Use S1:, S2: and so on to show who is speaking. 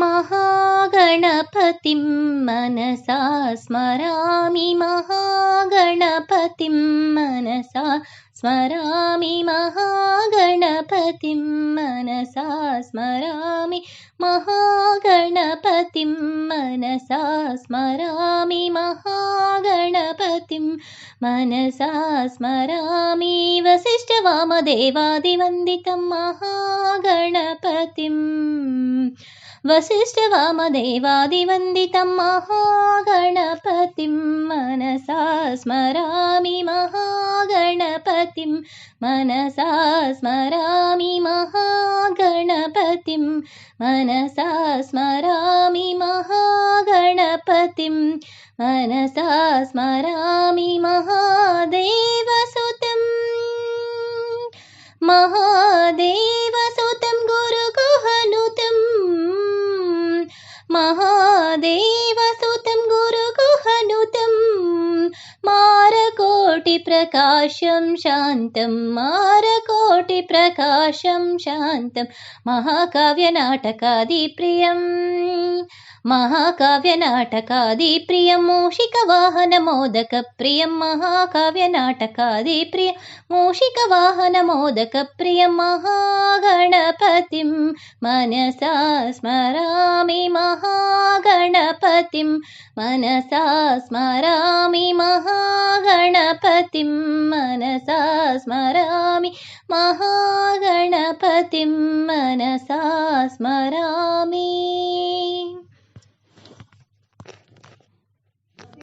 S1: महागणपतिं मनसा स्मरामि महागणपतिं मनसा स्मरामि महागणपतिं मनसा स्मरामि महागणपतिं मनसा स्मरामि महागणपतिं मनसा स्मरामि वसिष्ठवामदेवादिवन्दितं महागणपतिम् वसिष्ठवामदेवादिवन्दितं महागणपतिं मनसा स्मरामि महागणपतिं मनसा स्मरामि महागणपतिं मनसा स्मरामि महागणपतिं मनसा स्मरामि महादेवसुतं महादेवसुतं महादेवसुतं गुरुगुहनुतं मारकोटिप्रकाशं शान्तं मारकोटिप्रकाशं शान्तं। महाकाव्यनाटकादिप्रियम् महाकाव्यनाटकादिप्रियं मूषिकवाहनमोदकप्रियं महाकाव्यनाटकादिप्रियं मूषिकवाहनमोदकप्रियं महागणपतिं मनसा स्मरामि महागणपतिं मनसा स्मरामि महागणपतिं मनसा स्मरामि महागणपतिं मनसा स्मरामि